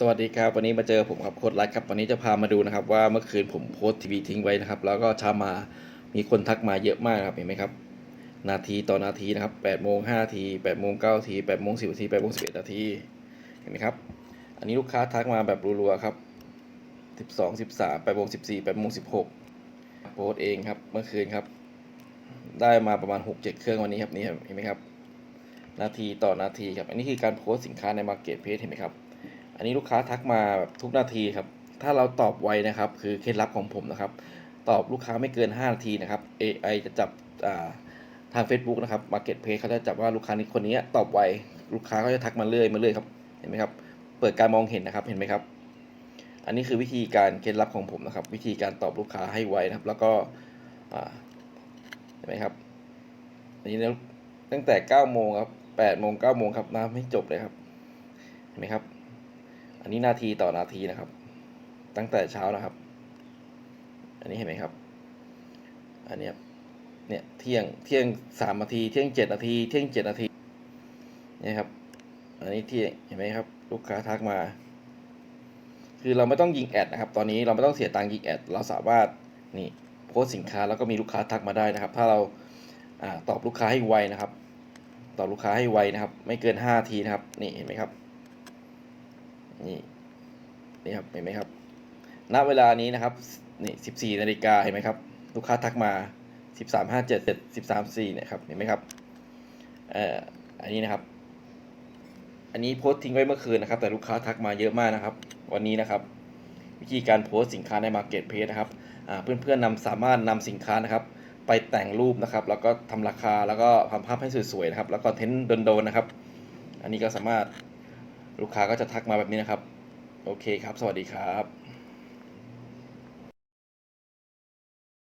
สวัสดีครับวันนี้มาเจอผมครับโค้ดรัดครับวันนี้จะพามาดูนะครับ ว่าเมื่อคืนผมโพสทีวีทิ้งไว้นะครับ แล้วก็เช้ามามีคนทักมาเยอะมากครับเห็นไหมครับ นาทีต่อนาทีนะครับ8โมง5นาที8โมง9นาที8โมง10นาที8โมง11นาทีเห็นไหมครับ อันนี้ลูกค้าทักมาแบบรัวๆครับ12 13 8โมง14 8โมง16โพสเองครับเมื่อคืนครับ ได้มาประมาณ6-7เจ็ดเครื่องวันนี้ครับนี่เห็นไหมครับ นาทีต่อนาทีครับอันนี้คือการโพสสินค้าใน Market Place เห็นไหมครับ อันนี้ลูกค้าทักมาแบบทุกนาทีครับ ถ้าเราตอบไวนะครับ คือเคล็ดลับของผมนะครับ ตอบลูกค้าไม่เกิน 5 นาทีนะครับ AI จะจับทาง Facebook นะครับ Market Place เขาจะจับว่าลูกค้านี้คนนี้ตอบไว ลูกค้าก็จะทักมาเรื่อยมาเรื่อยครับ เห็นไหมครับ เปิดการมองเห็นนะครับ เห็นไหมครับ อันนี้คือวิธีการเคล็ดลับของผมนะครับ วิธีการตอบลูกค้าให้ไวนะครับ แล้วก็เห็นไหมครับ อันนี้แล้วตั้งแต่9โมงครับ8โมง9โมงครับน้ำไม่จบเลยครับ เห็นไหมครับ อันนี้นาทีต่อนาทีนะครับ ตั้งแต่เช้านะครับ อันนี้เห็นไหมครับ อันนี้เนี่ยเที่ยงเที่ยงสามนาที เที่ยงเจ็ดนาที เที่ยงเจ็ดนาทีนี่ครับ อันนี้เที่ยงเห็นไหมครับ ลูกค้าทักมา คือเราไม่ต้องยิงแอดนะครับ ตอนนี้เราไม่ต้องเสียตังค์ยิงแอด เราสามารถนี่โพสสินค้าแล้วก็มีลูกค้าทักมาได้นะครับ ถ้าเราอาตอบลูกค้าให้ไวนะครับ ตอบลูกค้าให้ไวนะครับ ไม่เกินห้าทีนะครับ นี่เห็นไหมครับ นี่นี่ครับเห็นไหมครับ ณเวลานี้นะครับนี่สิบสี่นาฬิกาเห็นไหมครับ ลูกค้าทักมาสิบสามห้าเจ็ดเจ็ดสิบสามสี่เนี่ยครับเห็นไหมครับเอ่ออันนี้นะครับ อันนี้โพสต์ทิ้งไว้เมื่อคืนนะครับ แต่ลูกค้าทักมาเยอะมากนะครับ วันนี้นะครับ วิธีการโพสต์สินค้าใน Market Place นะครับเพื่อนๆนำสามารถนำสินค้านะครับ ไปแต่งรูปนะครับ แล้วก็ทำราคาแล้วก็ทำภาพให้สวยๆนะครับ แล้วก็เทนต์โดนๆนะครับ อันนี้ก็สามารถ ลูกค้าก็จะทักมาแบบนี้นะครับ โอเคครับ สวัสดีครับ